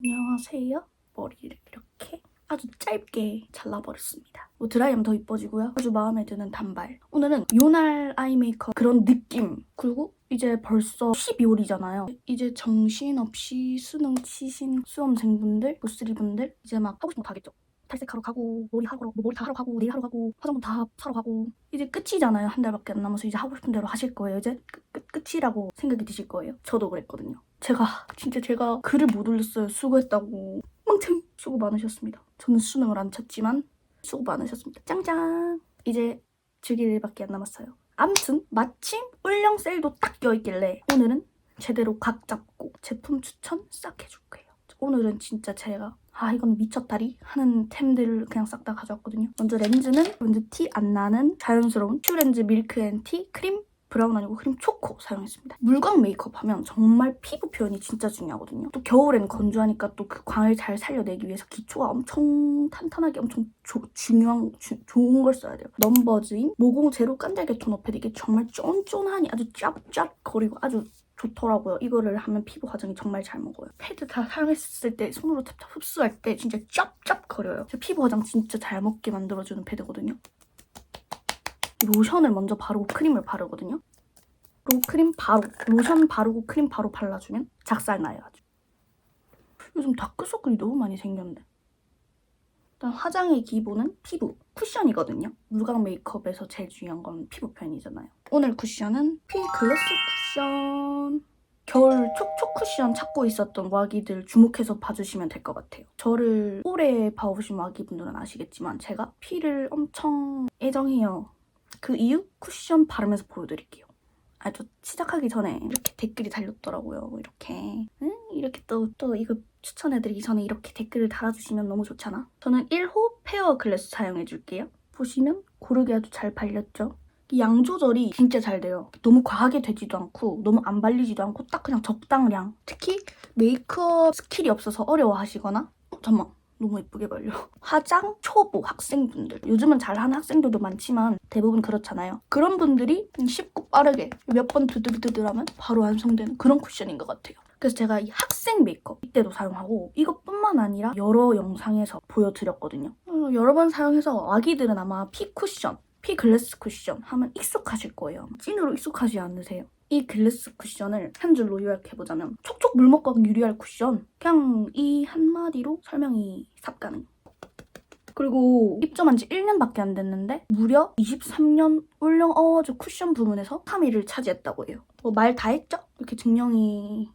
안녕하세요. 머리를 이렇게 아주 짧게 잘라버렸습니다. 뭐 드라이하면 더 이뻐지고요. 아주 마음에 드는 단발. 오늘은 요날 아이 메이크업 그런 느낌. 그리고 이제 벌써 12월이잖아요. 이제 정신없이 수능 치신 수험생분들, 보스리분들 이제 막 하고 싶은 거다 하겠죠. 탈색하러 가고 머리 하러 뭐 머리 다 하러 가고 네일 하러 가고 화장품 다 사러 가고. 이제 끝이잖아요 한 달밖에 안 남아서 이제 하고 싶은 대로 하실 거예요. 이제 끝, 끝, 끝이라고 생각이 드실 거예요? 저도 그랬거든요. 제가 진짜 제가 글을 못 올렸어요. 수고했다고. 망청 수고 많으셨습니다. 저는 수능을 안 쳤지만 수고 많으셨습니다. 짱짱! 이제 즐길 일밖에 안 남았어요. 암튼 마침 울령 세일도 딱 껴있길래 오늘은 제대로 각 잡고 제품 추천 싹 해줄 거예요. 오늘은 진짜 제가 아 이건 미쳤다리 하는 템들을 그냥 싹 다 가져왔거든요. 먼저 렌즈는 렌즈 티 안 나는 자연스러운 슈렌즈 밀크 앤티 크림 브라운 아니고 크림 초코 사용했습니다. 물광 메이크업 하면 정말 피부 표현이 진짜 중요하거든요. 또 겨울엔 건조하니까 또 그 광을 잘 살려내기 위해서 기초가 엄청 탄탄하게 엄청 조- 중요한 주- 좋은 걸 써야 돼요. 넘버즈인 모공 제로 깐달걀 토너 패드 이게 정말 쫀쫀하니 아주 짭짭 거리고 아주 좋더라고요. 이거를 하면 피부 화장이 정말 잘 먹어요. 패드 다 사용했을 때 손으로 탑탑 흡수할 때 진짜 짭짭 거려요. 제 피부 화장 진짜 잘 먹게 만들어주는 패드거든요. 로션을 먼저 바르고 크림을 바르거든요. 그리고 크림 바로 로션 바르고 크림 바로 발라주면 작살 나요 아주. 요즘 다크서클이 너무 많이 생겼네. 일단 화장의 기본은 피부 쿠션이거든요. 물광 메이크업에서 제일 중요한 건 피부 표현이잖아요. 오늘 쿠션은 피 글래스 쿠션. 겨울 촉촉 쿠션 찾고 있었던 와기들 주목해서 봐주시면 될 것 같아요. 저를 오래 봐오신 와기분들은 아시겠지만 제가 피를 엄청 애정해요. 그 이유 쿠션 바르면서 보여드릴게요. 아주 시작하기 전에 이렇게 댓글이 달렸더라고요. 이렇게 응? 이렇게 또 또 이거 추천해드리기 전에 이렇게 댓글을 달아주시면 너무 좋잖아. 저는 1호 페어 글래스 사용해줄게요. 보시면 고르게 아주 잘 발렸죠. 이양 조절이 진짜 잘 돼요. 너무 과하게 되지도 않고 너무 안 발리지도 않고 딱 그냥 적당량. 특히 메이크업 스킬이 없어서 어려워하시거나 어, 잠만 너무 예쁘게 발려. 화장 초보 학생분들 요즘은 잘하는 학생들도 많지만 대부분 그렇잖아요. 그런 분들이 쉽고 빠르게 몇 번 두들두들하면 바로 완성되는 그런 쿠션인 것 같아요. 그래서 제가 이 학생 메이크업 이때도 사용하고 이것뿐만 아니라 여러 영상에서 보여드렸거든요. 어, 여러 번 사용해서 아기들은 아마 피 쿠션, 피 글래스 쿠션 하면 익숙하실 거예요. 찐으로 익숙하지 않으세요? 이 글래스 쿠션을 한 줄로 요약해보자면 촉촉 물먹광 유리알 쿠션 그냥 이 한마디로 설명이 삽 가능 그리고 입점한 지 1년밖에 안 됐는데 무려 23년 올영 어워즈 쿠션 부문에서 3위를 차지했다고 해요 뭐 말 다 했죠? 이렇게 증명이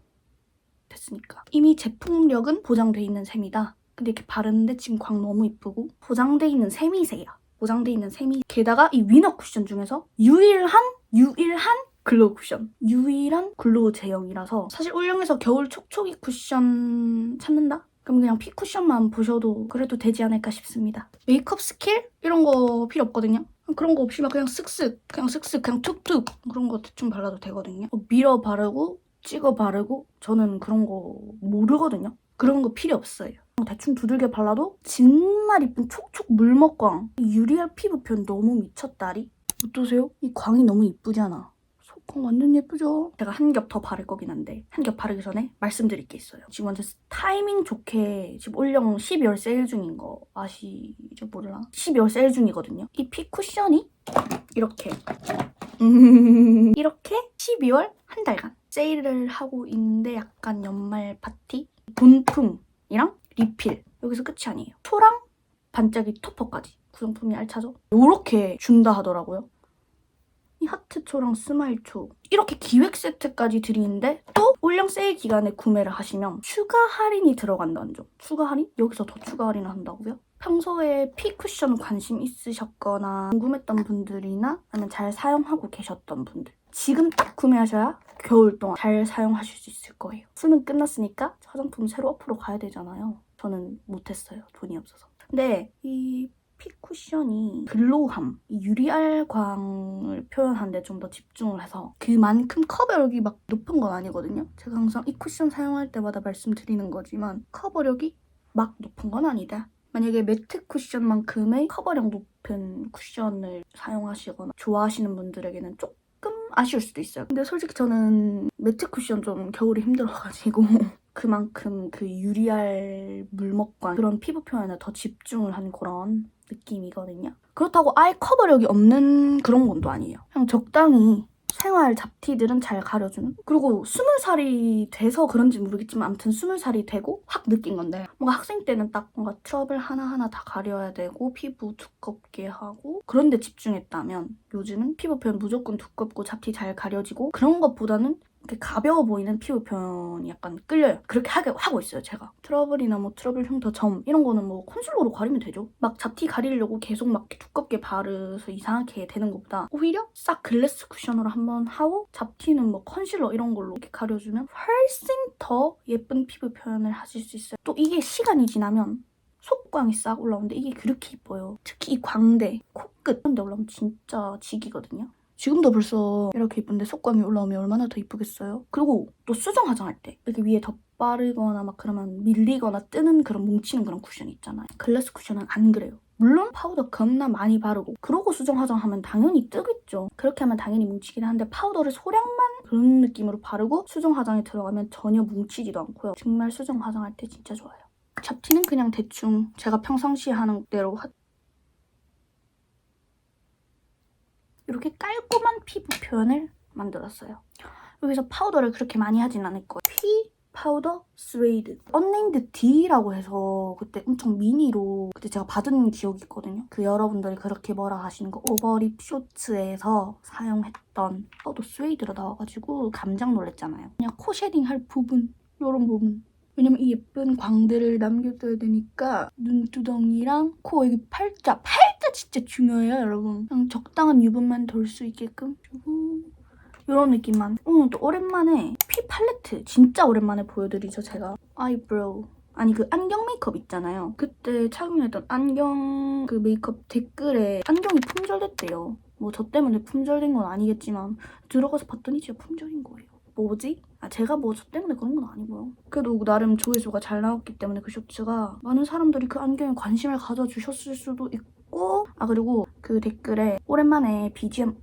됐으니까 이미 제품력은 보장돼 있는 셈이다 근데 이렇게 바르는데 지금 광 너무 이쁘고 보장돼 있는 셈이세요 보장돼 있는 셈이 게다가 이 위너 쿠션 중에서 유일한 유일한 글로우 쿠션. 유일한 글로우 제형이라서 사실 울령에서 겨울 촉촉이 쿠션 찾는다? 그럼 그냥 피 쿠션만 보셔도 그래도 되지 않을까 싶습니다. 메이크업 스킬? 이런 거 필요 없거든요. 그런 거 없이만 그냥 쓱쓱, 그냥 쓱쓱, 그냥 툭툭 그런 거 대충 발라도 되거든요. 뭐 밀어 바르고 찍어 바르고 저는 그런 거 모르거든요. 그런 거 필요 없어요. 대충 두들겨 발라도 정말 이쁜 촉촉 물먹광. 유리알 피부 표현 너무 미쳤다리. 어떠세요? 이 광이 너무 이쁘잖아. 속광 완전 예쁘죠? 제가 한 겹 더 바를 거긴 한데 한 겹 바르기 전에 말씀드릴 게 있어요. 지금 완전 타이밍 좋게 지금 올영 12월 세일 중인 거 아시죠? 몰라? 12월 세일 중이거든요. 이 피 쿠션이 이렇게 이렇게 12월 한 달간 세일을 하고 있는데 약간 연말 파티 본품이랑 리필 여기서 끝이 아니에요. 초랑 반짝이 토퍼까지 구성품이 알차죠? 요렇게 준다 하더라고요. 이 하트초랑 스마일초 이렇게 기획 세트까지 드리는데 또 올영 세일 기간에 구매를 하시면 추가 할인이 들어간다는 점 추가 할인? 여기서 더 추가 할인을 한다고요? 평소에 피 쿠션 관심 있으셨거나 궁금했던 분들이나 아니면 잘 사용하고 계셨던 분들 지금 딱 구매하셔야 겨울 동안 잘 사용하실 수 있을 거예요 수능 끝났으니까 화장품 새로 앞으로 가야 되잖아요 저는 못했어요 돈이 없어서 근데 이 피 쿠션이 글로우함, 이 유리알 광을 표현하는데 좀 더 집중을 해서 그만큼 커버력이 막 높은 건 아니거든요. 제가 항상 이 쿠션 사용할 때마다 말씀드리는 거지만 커버력이 막 높은 건 아니다. 만약에 매트 쿠션만큼의 커버력 높은 쿠션을 사용하시거나 좋아하시는 분들에게는 조금 아쉬울 수도 있어요. 근데 솔직히 저는 매트 쿠션 좀 겨울에 힘들어가지고 그만큼 그 유리알 물먹과 그런 피부 표현에 더 집중을 한 그런 느낌이거든요. 그렇다고 아예 커버력이 없는 그런 건 또 아니에요. 그냥 적당히 생활 잡티들은 잘 가려주는? 그리고 스물 살이 돼서 그런지 모르겠지만 아무튼 스물 살이 되고 확 느낀 건데 뭔가 학생 때는 딱 뭔가 트러블 하나하나 다 가려야 되고 피부 두껍게 하고 그런 데 집중했다면 요즘은 피부 표현 무조건 두껍고 잡티 잘 가려지고 그런 것보다는 이렇게 가벼워 보이는 피부 표현이 약간 끌려요. 그렇게 하게 하고 있어요, 제가. 트러블이나 뭐 트러블 흉터 점 이런 거는 뭐 컨실러로 가리면 되죠. 막 잡티 가리려고 계속 막 두껍게 바르서 이상하게 되는 것보다 오히려 싹 글래스 쿠션으로 한번 하고 잡티는 뭐 컨실러 이런 걸로 이렇게 가려주면 훨씬 더 예쁜 피부 표현을 하실 수 있어요. 또 이게 시간이 지나면 속광이 싹 올라오는데 이게 그렇게 이뻐요. 특히 이 광대, 코끝 이런 데 올라오면 진짜 직이거든요. 지금도 벌써 이렇게 이쁜데 속광이 올라오면 얼마나 더 이쁘겠어요? 그리고 또 수정 화장할 때 이렇게 위에 덧바르거나 막 그러면 밀리거나 뜨는 그런 뭉치는 그런 쿠션 있잖아요. 글래스 쿠션은 안 그래요. 물론 파우더 겁나 많이 바르고 그러고 수정 화장하면 당연히 뜨겠죠. 그렇게 하면 당연히 뭉치긴 한데 파우더를 소량만 그런 느낌으로 바르고 수정 화장에 들어가면 전혀 뭉치지도 않고요. 정말 수정 화장할 때 진짜 좋아요. 잡티는 그냥 대충 제가 평상시에 하는 대로 하... 이렇게 깔끔한 피부 표현을 만들었어요. 여기서 파우더를 그렇게 많이 하진 않을 거예요. 피 파우더 스웨이드 언네임드 D라고 해서 그때 엄청 미니로 그때 제가 받은 기억이 있거든요. 그 여러분들이 그렇게 뭐라 하시는 거 오버립 쇼츠에서 사용했던 파우더 스웨이드로 나와가지고 깜짝 놀랐잖아요. 그냥 코 쉐딩 할 부분 이런 부분 왜냐면 이 예쁜 광대를 남겨둬야 되니까 눈두덩이랑 코 여기 팔자 팔자 진짜 중요해요 여러분. 그냥 적당한 유분만 돌 수 있게끔. 이런 느낌만. 오늘 또 오랜만에 피 팔레트 진짜 오랜만에 보여드리죠 제가. 아이브로우. 아니 그 안경 메이크업 있잖아요. 그때 착용했던 안경 그 메이크업 댓글에 안경이 품절됐대요. 뭐 저 때문에 품절된 건 아니겠지만 들어가서 봤더니 진짜 품절인 거예요. 뭐지? 아 제가 뭐 저 때문에 그런 건 아니고요. 그래도 나름 조회수가 잘 나왔기 때문에 그 쇼츠가 많은 사람들이 그 안경에 관심을 가져주셨을 수도 있고 아 그리고 그 댓글에 오랜만에 BGM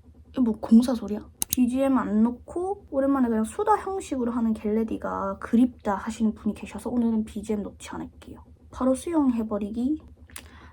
뭐 공사 소리야? BGM 안 넣고 오랜만에 그냥 수다 형식으로 하는 겟레디가 그립다 하시는 분이 계셔서 오늘은 BGM 넣지 않을게요. 바로 수영해버리기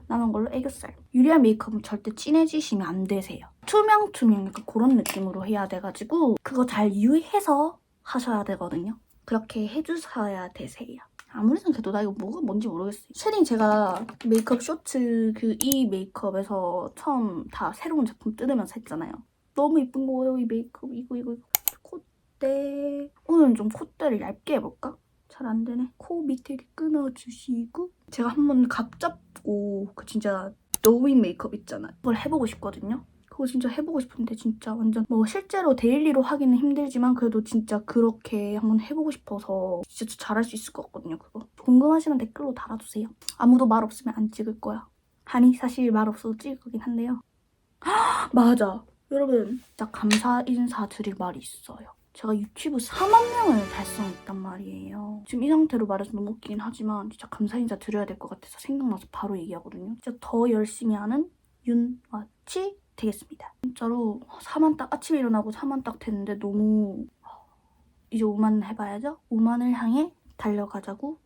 남은 걸로 애교살. 유리알 메이크업은 절대 진해지시면 안 되세요. 투명 투명 약간 그런 느낌으로 해야 돼가지고 그거 잘 유의해서 하셔야 되거든요. 그렇게 해주셔야 되세요. 아무리 생각해도 나 이거 뭐가 뭔지 모르겠어요. 쉐딩 제가 메이크업 쇼츠 그 이 메이크업에서 처음 다 새로운 제품 뜯으면서 했잖아요. 너무 예쁜 거예요 이 메이크업 이거 이거 이거. 콧대 오늘은 좀 콧대를 얇게 해볼까? 잘 안 되네. 코 밑에 이렇게 끊어주시고 제가 한번 각 잡고 그 진짜 노윈 메이크업 있잖아요. 그걸 해보고 싶거든요. 그거 진짜 해보고 싶은데 진짜 완전 뭐 실제로 데일리로 하기는 힘들지만 그래도 진짜 그렇게 한번 해보고 싶어서 진짜 잘할 수 있을 것 같거든요. 그거 궁금하시면 댓글로 달아주세요. 아무도 말 없으면 안 찍을 거야. 아니 사실 말 없어도 찍을 거긴 한데요. 맞아. 여러분 진짜 감사 인사 드릴 말이 있어요. 제가 유튜브 4만 명을 달성했단 말이에요. 지금 이 상태로 말해서 너무 웃기긴 하지만 진짜 감사 인사 드려야 될 것 같아서 생각나서 바로 얘기하거든요. 진짜 더 열심히 하는 윤와치 되겠습니다. 진짜로 4만 딱 아침에 일어나고 4만 딱 됐는데 너무 이제 5만 해봐야죠. 5만을 향해 달려가자고.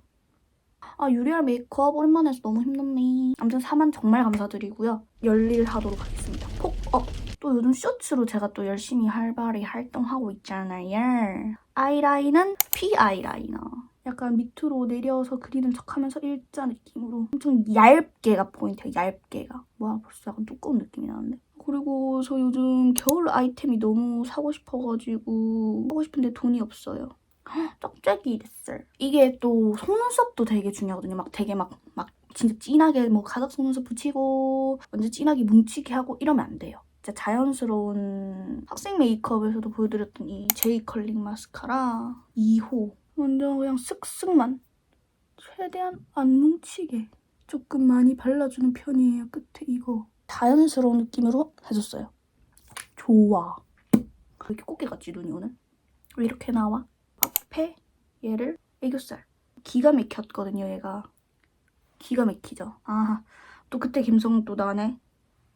아 유리알 메이크업 오랜만에 해서 너무 힘들네. 아무튼 4만 정말 감사드리고요. 열일 하도록 하겠습니다. 폭 업. 또 요즘 쇼츠로 제가 또 열심히 활발히 활동하고 있잖아요. 아이라인은 피 아이라이너. 약간 밑으로 내려서 그리는 척하면서 일자 느낌으로 엄청 얇게가 포인트예요. 얇게가. 뭐야 벌써 약간 두꺼운 느낌이 나는데. 그리고 저 요즘 겨울 아이템이 너무 사고 싶어가지고 사고 싶은데 돈이 없어요. 쩍쩍이 됐어요. 이게 또 속눈썹도 되게 중요하거든요. 막 되게 막, 막 진짜 진하게 뭐 가닥 속눈썹 붙이고 완전 진하게 뭉치게 하고 이러면 안 돼요. 진짜 자연스러운 학생 메이크업에서도 보여드렸던 이 제이 컬링 마스카라 2호 완전 그냥 쓱쓱만 최대한 안 뭉치게 조금 많이 발라주는 편이에요. 끝에 이거 자연스러운 느낌으로 해줬어요. 좋아. 이렇게 꽃게같지 눈이 오늘? 왜 이렇게 나와? 앞에 얘를 애교살. 기가 막혔거든요 얘가. 기가 막히죠. 아, 또 그때 감성 또 나네.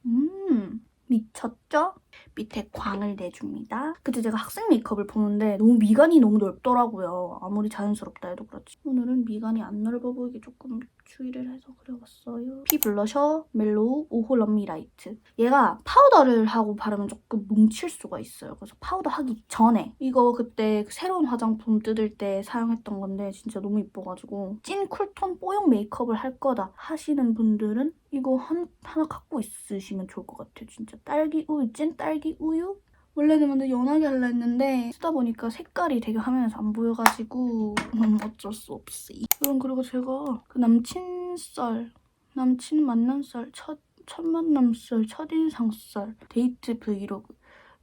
음, 미쳤죠? 밑에 광을 내줍니다. 그때 제가 학생 메이크업을 보는데 너무 미간이 너무 넓더라고요. 아무리 자연스럽다 해도 그렇지. 오늘은 미간이 안 넓어 보이게 조금 주의를 해서 그려봤어요. 피 블러셔 멜로우 5호 럼미 라이트. 얘가 파우더를 하고 바르면 조금 뭉칠 수가 있어요. 그래서 파우더 하기 전에 이거 그때 그 새로운 화장품 뜯을 때 사용했던 건데 진짜 너무 이뻐가지고 찐 쿨톤 뽀용 메이크업을 할 거다 하시는 분들은 이거 한, 하나 갖고 있으시면 좋을 것 같아요. 진짜 딸기 우유, 찐 딸기 우유? 원래는 근데 연하게 하려 했는데 쓰다 보니까 색깔이 되게 화면에서 안 보여가지고 음, 어쩔 수 없이. 그럼 그리고 제가 그 남친 썰, 남친 만난 썰, 첫, 첫 만남 썰, 첫인상 썰, 데이트 브이로그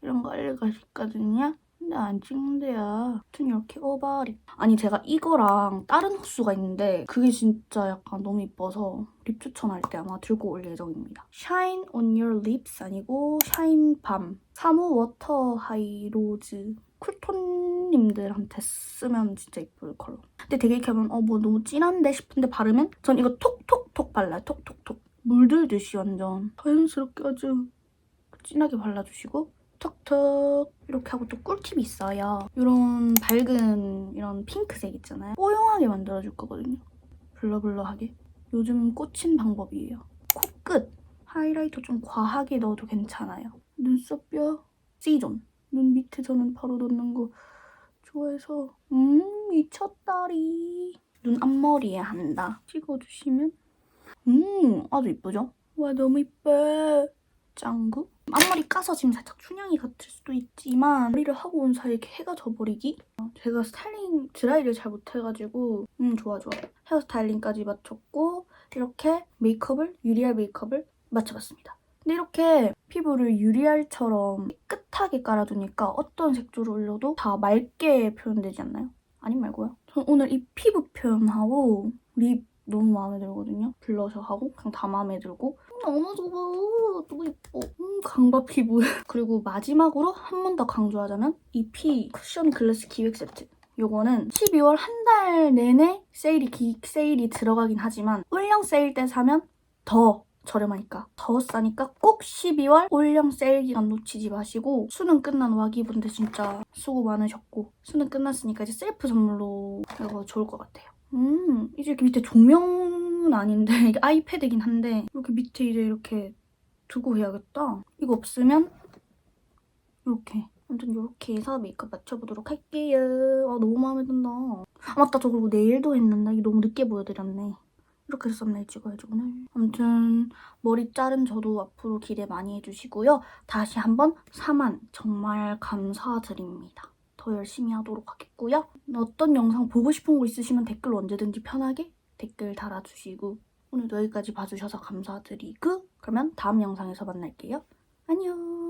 이런 거 알려가셨거든요. 근데 안 찍는데요. 아무튼 이렇게 오버립. 아니 제가 이거랑 다른 호수가 있는데 그게 진짜 약간 너무 이뻐서 립 추천할 때 아마 들고 올 예정입니다. Shine on your lips 아니고 샤인 밤 3호 워터 하이 로즈 쿨톤님들한테 쓰면 진짜 이쁠 컬러. 근데 되게 이렇게 하면 어 뭐 너무 진한데 싶은데 바르면 전 이거 톡톡톡 발라요. 톡톡톡. 물들듯이 완전 자연스럽게 아주 진하게 발라주시고 톡톡 이렇게 하고 또 꿀팁이 있어요. 이런 밝은 이런 핑크색 있잖아요. 뽀용하게 만들어줄 거거든요. 블러블러하게. 요즘 꽂힌 방법이에요. 코끝 하이라이터 좀 과하게 넣어도 괜찮아요. 눈썹뼈 C존. 눈 밑에 저는 바로 넣는 거 좋아해서 음 미쳤다리. 눈 앞머리에 한다. 찍어주시면 음 아주 이쁘죠? 와 너무 이뻐. 짱구? 앞머리 까서 지금 살짝 춘향이 같을 수도 있지만 머리를 하고 온 사이에 이렇게 해가 져버리기? 어, 제가 스타일링 드라이를 잘 못해가지고 음 좋아 좋아 헤어스타일링까지 맞췄고 이렇게 메이크업을 유리알 메이크업을 맞춰봤습니다. 근데 이렇게 피부를 유리알처럼 깨끗하게 깔아두니까 어떤 색조를 올려도 다 맑게 표현되지 않나요? 아님 말고요. 전 오늘 이 피부 표현하고 립 너무 마음에 들거든요. 블러셔하고 그냥 다 마음에 들고 음, 너무 좋아. 너무 예뻐. 음, 강바 피부. 그리고 마지막으로 한 번 더 강조하자면 이피 쿠션 글래스 기획 세트. 요거는 12월 한 달 내내 세일이 기, 세일이 들어가긴 하지만 올영 세일 때 사면 더 저렴하니까 더 싸니까 꼭 12월 올영 세일 기간 놓치지 마시고 수능 끝난 와기분들 진짜 수고 많으셨고 수능 끝났으니까 이제 셀프 선물로 이거 좋을 것 같아요. 음 이제 이렇게 밑에 조명은 아닌데 이게 아이패드긴 한데 이렇게 밑에 이제 이렇게 두고 해야겠다. 이거 없으면 이렇게 아무튼 이렇게 해서 메이크업 맞춰보도록 할게요. 아 너무 마음에 든다. 아 맞다 저 그리고 내일도 했는데 이게 너무 늦게 보여드렸네. 이렇게 해서 썸네일 찍어야지 오늘. 아무튼 머리 자른 저도 앞으로 기대 많이 해주시고요. 다시 한번 4만 정말 감사드립니다. 더 열심히 하도록 하겠고요. 어떤 영상 보고 싶은 거 있으시면 댓글 언제든지 편하게 댓글 달아주시고 오늘도 여기까지 봐주셔서 감사드리고 그러면 다음 영상에서 만날게요. 안녕